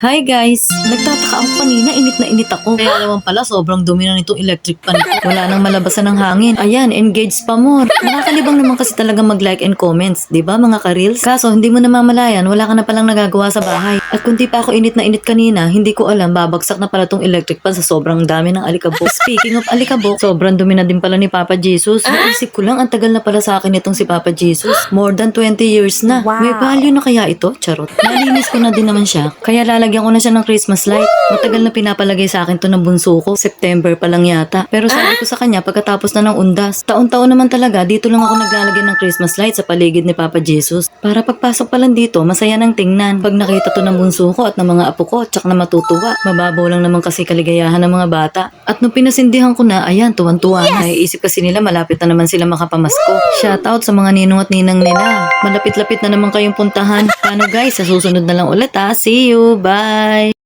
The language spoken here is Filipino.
Hi guys! Nagtataka ako kanina, init na init ako. Kaya naman pala, sobrang dumi na nitong electric pan. Wala nang malabasan ng hangin. Ayan, engaged pa more. Nakakalibang naman kasi talaga mag-like and comments, di ba mga ka-reels? Kaso, hindi mo namamalayan, wala ka na palang nagagawa sa bahay. At kung di pa ako init na init kanina, hindi ko alam, babagsak na pala tong electric pan sa sobrang dami ng alikabok. Speaking of alikabok, sobrang dumi na din pala ni Papa Jesus. Naisip ko lang, ang tagal na pala sa akin itong si Papa Jesus. More than 20 years na. May value na kaya ito? Charot. Nalinis ko na din naman siya. Kaya lalagyan ko na siya ng Christmas light. Matagal na pinapalagay sa akin to ng bunso ko. September pa lang yata. Pero sabi ko sa kanya pagkatapos na ng undas. Taon-taon naman talaga, dito lang ako naglalagay ng Christmas light sa paligid ni Papa Jesus. Para pagpasok pa lang dito, masaya nang tingnan. Pag nakita to ng bunso ko at ng mga apo ko, tsak na matutuwa. Mababaw lang naman kasi kaligayahan ng mga bata. At nung pinasindihan ko na, ayan, tuwan-tuwa. Naiisip kasi nila malapit na naman sila makapamasko. Shoutout sa mga ninong at ninang nila. Malapit-lapit na naman kayong puntahan. Paano guys, sa susunod na lang ulit ha. See you. Bye!